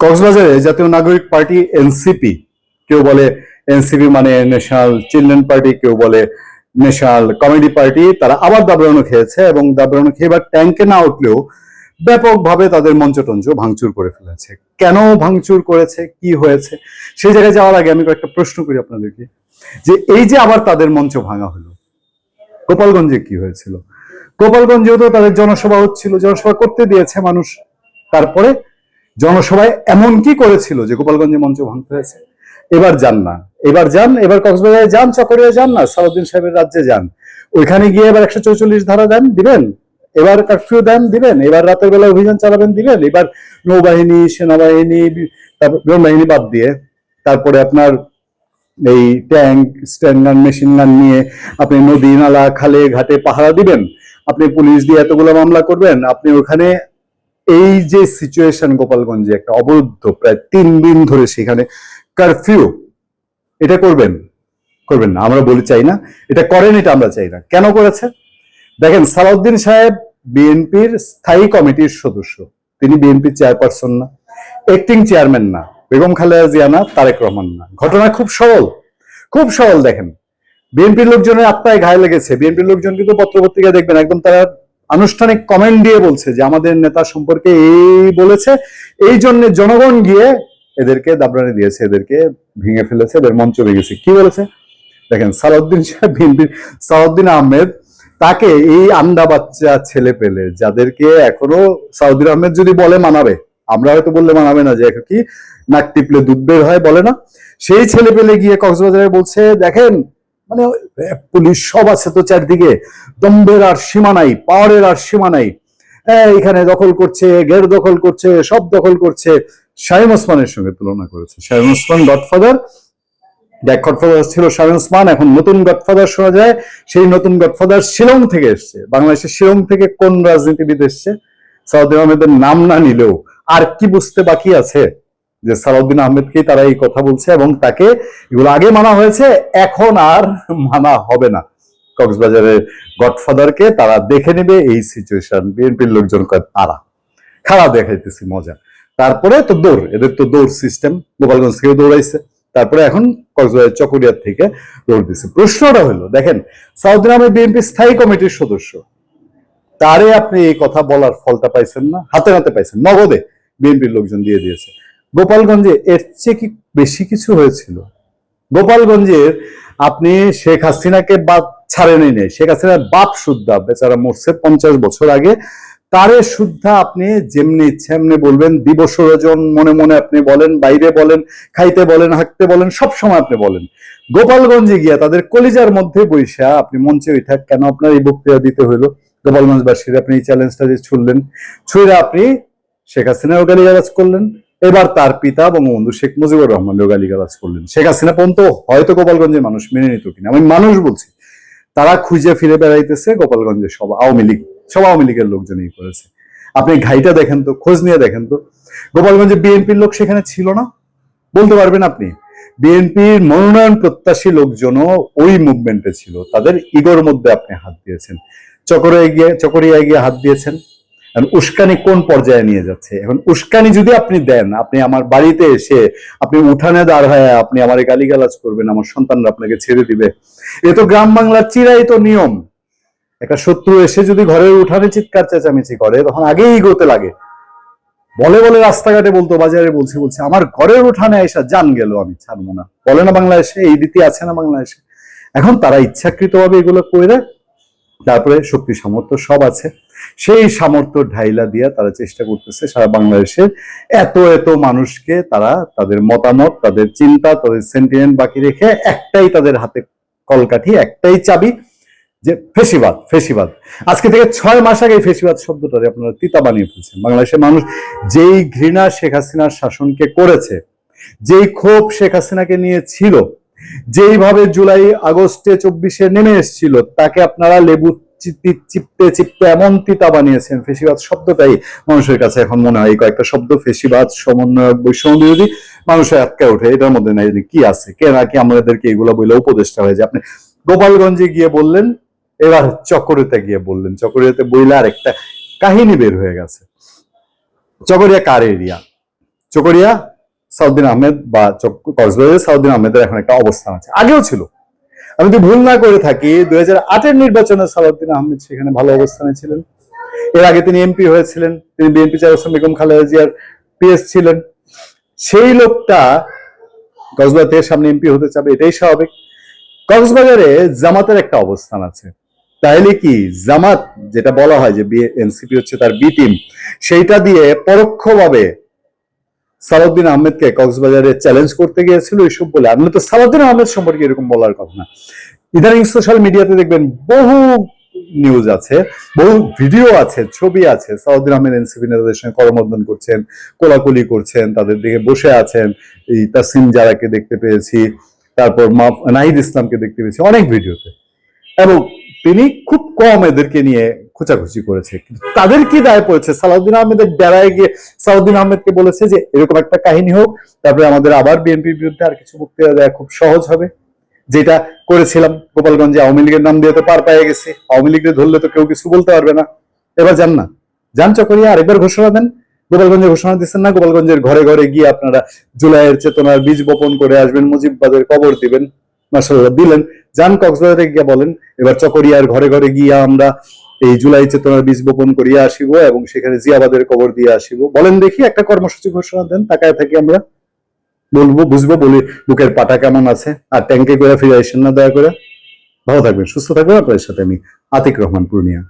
কক্সবাজারে জাতীয় নাগরিক পার্টি এনসিপি, কেউ বলে এনসিপি মানে ন্যাশনাল চিলড্রেন পার্টি কেউ বলে ন্যাশনাল কমেডি পার্টি তারা আবার দাবরানো খেয়েছে এবং দাবরানো খেয়ে এবার ট্যাঙ্কে না উঠলেও ব্যাপকভাবে তাদের মঞ্চ টঞ্চ ভাঙচুর করে ফেলেছে। কেন ভাঙচুর করেছে? কি হয়েছে? সেই জায়গায় যাওয়ার আগে আমি কয়েকটা প্রশ্ন করি আপনাদেরকে। যে এই যে আবার তাদের মঞ্চ ভাঙা হলো, গোপালগঞ্জে কি হয়েছিল? গোপালগঞ্জেও তো তাদের জনসভা হচ্ছিল, জনসভা করতে দিয়েছে মানুষ। তারপরে জনসভায় এমন কি করেছিল যে গোপালগঞ্জে মঞ্চ ভাঙতে হয়েছে? এবার যান না। এবার যান, এবার কক্সবাজারে যান চকরিয়া যান না, সালাউদ্দিন সাহেবের রাজ্যে যান। ওইখানে গিয়ে এবার একশো চৌচল্লিশ ধারা দেন, দিবেন? এবার কারফিউ দেন, দিবেন? এবার রাতের বেলা অভিযান চালাবেন, দিবেন? এবার নৌবাহিনী, সেনাবাহিনী, তারপর বাহিনী বাদ দিয়ে তারপরে আপনার এই ট্যাঙ্ক, স্ট্যান্ড গান, মেশিন গান নিয়ে আপনি নদী, নালা, খালে, ঘাটে পাহারা দিবেন? আপনি পুলিশ দিয়ে এতগুলো মামলা করবেন? আপনি ওখানে এই যে সিচুয়েশন গোপালগঞ্জে একটা অবরুদ্ধ প্রায় তিন দিন ধরে সেখানে কারফিউ এটা করবেন? করবেন না, আমরা বলি চাই না। এটা করেন, এটা আমরা চাই না। কেন করেছে? দেখেন, সালাউদ্দিন সাহেব বিএনপির স্থায়ী কমিটির সদস্য। তিনি বিএনপির চেয়ারপারসন না অ্যাক্টিং চেয়ারম্যান না, বেগম খালেদা জিয়া না, তারেক রহমান না। ঘটনা খুব সরল। খুব সরল, দেখেন। বিএনপির লোকজনের আত্মায় ঘায়ে লেগেছে। বিএনপির লোকজন কিন্তু পত্রপত্রিকা দেখবেন, একদম তারা আনুষ্ঠানিক কমেন্ট দিয়ে বলছে যে আমাদের নেতা সম্পর্কে এই বলেছে। এই জন্য জনগণ গিয়ে এদেরকে দাবরানি দিয়েছে, এদেরকে ভেঙে ফেলেছে, এদের মঞ্চ ভেঙেছে কি বলেছে? দেখেন, সালাউদ্দিন সাহেব সালাউদ্দিন আহমেদ, তাকে এই আন্ডা বাচ্চা ছেলে পেলে, যাদেরকে এখনও সাউদ্দিন আহমেদ যদি বলে মানাবে, আমরা হয়তো বললে মানাবে না যে কি নাক টিপলে দুধ বের হয় বলে না। সেই ছেলে পেলে গিয়ে কক্সবাজারে বলছে, দেখেন মানে পুলিশ সব আছে তো চারদিকে। দম্বের আর সীমা নাই পাওয়ারের আর সীমা নাই। এখানে দখল করছে গের দখল করছে, সব দখল করছে শাহিম ওসমানের সঙ্গে তুলনা করেছে। Shahim Osman godfather, back godfather ছিল শাহিম ওসমান, এখন নতুন গডফাদার শোনা যায়। সেই নতুন গডফাদার শিলং থেকে এসছে। বাংলাদেশের শিলং থেকে কোন রাজনীতিবিদ এসছে? সাউদ্দিন আহমেদের নাম না নিলেও আর কি বুঝতে বাকি আছে? যে সালাউদ্দিন আহমেদকেই তারা এই কথা বলছে এবং তাকে এগুলো আগে মানা হয়েছে, এখন আর মানা হবে না। কক্সবাজারের গডফাদারকে তারা দেখে নেবে এই সিচুয়েশন বিএনপির লোকজন তারা। খারাপ দেখাইতেছি, মজা। তারপরে তো দৌড়, এদের তো দৌড় সিস্টেম গোপালগঞ্জ থেকে দৌড়াইছে। তারপরে এখন কক্সবাজার চকরিয়ার থেকে দৌড় দিচ্ছে প্রশ্নটা হলো, দেখেন সাউদ্দিন আহমেদ বিএনপি স্থায়ী কমিটির সদস্য। তারে আপনি এই কথা বলার ফলটা পাইছেন না? হাতে হাতে পাইছেন, নগদে বিএনপির লোকজন দিয়ে দিয়েছে। গোপালগঞ্জে এর চেয়ে কি বেশি কিছু হয়েছিল? গোপালগঞ্জের আপনি শেখ হাসিনাকে বাদ ছাড়েনই নেই শেখ হাসিনার বাপ শুদ্ধা বেচারা মরছে পঞ্চাশ বছর আগে। তারে শুদ্ধা আপনি যেমনি ইচ্ছে এমনি বলবেন, দিবস রজন মনে মনে আপনি বলেন, বাইরে বলেন, খাইতে বলেন হাঁকতে বলেন, সব সময় আপনি বলেন। গোপালগঞ্জে গিয়া তাদের কলিজার মধ্যে বৈশা আপনি মঞ্চে ওইটা কেন আপনার এই বক্তৃতা দিতে হইল? গোপালগঞ্জবাসীর আপনি এই চ্যালেঞ্জটা যে ছুড়লেন ছুঁড়ে আপনি শেখ হাসিনাও গালিগালাজ করলেন। এবার তার পিতা বঙ্গবন্ধু শেখ মুজিবুর রহমানও গালিগালাজ করলেন। শেখ হাসিনা পর্যন্ত হয়তো গোপালগঞ্জের মানুষ মেনে নিত কিনা? আমি মানুষ বলছি। তারা খুঁজে ফিরে বেড়াইতেছে গোপালগঞ্জের সব আওয়ামী লীগ। সব আওয়ামী লীগের লোকজনই করেছে। আপনি ঘাইটা দেখেন তো, খোঁজ নিয়ে দেখেন তো। গোপালগঞ্জে বিএনপির লোক সেখানে ছিল না? বলতে পারবেন আপনি। বিএনপির মনোনয়ন প্রত্যাশী লোকজনও ওই মুভমেন্টে ছিল। তাদের ইগোর মধ্যে আপনি হাত দিয়েছেন। চকরে গিয়ে চকরিয়ায় গিয়ে হাত দিয়েছেন। এখন উস্কানি কোন পর্যায়ে নিয়ে যাচ্ছে? এখন উস্কানি যদি আপনি দেন, আপনি আমার বাড়িতে এসে, আপনি উঠানে দাঁড় হয়ে আপনি আমার গালিগালাজ করবেন, আমার সন্তানরা আপনাকে ছেড়ে দিবে। এ তো গ্রাম বাংলার চিরাই তো নিয়ম। একটা শত্রু এসে যদি ঘরের উঠানে চিৎকার চেঁচামেচি করে, তখন আগেই ইগোতে লাগে। বলে বলে রাস্তাঘাটে বলতো, বাজারে বলছে বলছে, আমার ঘরের উঠানে এসা জান গেল, আমি ছাড়বো না। বলে না বাংলাদেশে, এই রীতি আছে না বাংলাদেশে? এখন তারা ইচ্ছাকৃতভাবে এগুলো করে তারপরে শক্তি সামর্থ্য সব আছে। সেই সামর্থ্য ঢাইলা দিয়ে তারা চেষ্টা করতেছে সারা বাংলাদেশের এত এত মানুষকে তারা তাদের মতামত, তাদের চিন্তা, তাদের সেন্টিমেন্ট বাকি রেখে একটাই তাদের হাতে কলকাঠি, একটাই চাবি যে ফেসিবাদ ফেসিবাদ। আজকে থেকে ছয় মাস আগে ফেসিবাদ শব্দটারে আপনারা তিতা বানিয়ে ফেলছেন। বাংলাদেশের মানুষ যেই ঘৃণা শেখ হাসিনার শাসনকে করেছে, যেই ক্ষোভ শেখ হাসিনাকে নিয়ে ছিল যেইভাবে জুলাই আগস্টে চব্বিশে নেমে এসেছিল, তাকে আপনারা লেবু চিপতে চিপতে এমন তিতা বানিয়েছেন, ফেসিবাদ শব্দটাই মানুষের কাছে এখন মনে হয় কয়েকটা শব্দ, ফেসিবাদ, সমন্বয়ক, বৈষম্য বিরোধী মানুষের আটকে ওঠে, এটার মধ্যে নাই কি আছে, কে নাকি আমাদেরকে এগুলো বলে উপদেষ্টা হয়ে যায়। আপনি গোপালগঞ্জে গিয়ে বললেন, এবার চকরিতে গিয়ে বললেন, চকরিয়াতে বইলে আর একটা কাহিনী বের হয়ে গেছে। চকরিয়া কার এরিয়া চকরিয়া সাউদ্দিন আহমেদ বা কক্সবাজারের সাউদ্দিন আহমেদের এখন একটা অবস্থান আছে। আগেও ছিল। আমি যদি ভুল না করে থাকি, দুই হাজার আটের নির্বাচনে সালাউদ্দিন আহমেদ সেখানে ভালো অবস্থানে ছিলেন। এর আগে তিনি এমপি হয়েছিলেন, তিনি বিএনপি চেয়ারপারসন বেগম খালেদা জিয়ার পিএস ছিলেন। সেই লোকটা কক্সবাজার থেকে সামনে এমপি হতে চাবে, এটাই স্বাভাবিক। কক্সবাজারে জামাতের একটা অবস্থান আছে। তাইলে কি জামাত, যেটা বলা হয় যে এনসিপি হচ্ছে তার বি টিম, সেইটা দিয়ে পরোক্ষভাবে সালাউদ্দিন আহমেদকে কক্সবাজারে চ্যালেঞ্জ করতে গিয়েছিল এসব বলে। আমি তো সালাউদ্দিন আহমেদ সম্পর্কে এরকম বলার কথা না। ইদানিং সোশ্যাল মিডিয়াতে দেখবেন বহু নিউজ আছে, বহু ভিডিও আছে, ছবি আছে। সালাউদ্দিন আহমেদ এনসিপি নেতাদের সঙ্গে করমর্দন করছেন, কোলাকুলি করছেন, তাদের দিকে বসে আছেন। এই তাসিম জারাকে দেখতে পেয়েছি, তারপর নাহিদ ইসলামকে দেখতে পেয়েছি অনেক ভিডিওতে এবং তিনি খুব কম এদেরকে নিয়ে খোঁচাখুচি করেছে। কিন্তু তাদের কি দায় পড়েছে? সালাউদ্দিন আহমেদের ডেরায় গিয়ে সালাউদ্দিন আহমেদকে বলেছে যে, এরকম একটা কাহিনী হোক, তারপরে আমাদের আবার বিএনপির বিরুদ্ধে আর কিছু বক্তৃতা দেওয়া খুব সহজ হবে। যেটা করেছিলাম, গোপালগঞ্জে আওয়ামী লীগের নাম দিয়ে তো পার পেয়ে গেছি। আওয়ামী লীগের ধরলে তো কেউ কিছু বলতে পারবে না। এবার যান না। যান চকরিয়া, আরেকবার ঘোষণা দেন। গোপালগঞ্জে ঘোষণা দিচ্ছেন না, গোপালগঞ্জের ঘরে ঘরে গিয়ে আপনারা জুলাইয়ের চেতনার বীজ বপন করে আসবেন, মুজিববাদের কবর দিবেন। মাসাল্লাহ দিলেন। যান কক্সবাজারে গিয়ে বলেন, এবার চকরিয়ার ঘরে ঘরে গিয়ে আমরা এই জুলাই চেতনার বীজ বপন করিয়া আসিব এবং সেখানে জিয়াবাদের কবর দিয়ে আসিব। বলেন দেখি একটা কর্মসূচি ঘোষণা দেন, তাকায় থাকি আমরা। বলব, বুঝব, বলি, বুকের পাটা কেমন আছে? আর ট্যাঙ্কে করে ফিরে আসেন না, দয়া করে। ভালো থাকবেন, সুস্থ থাকবেন আপনাদের সাথে আমি আতিক রহমান, পূর্ণিয়া।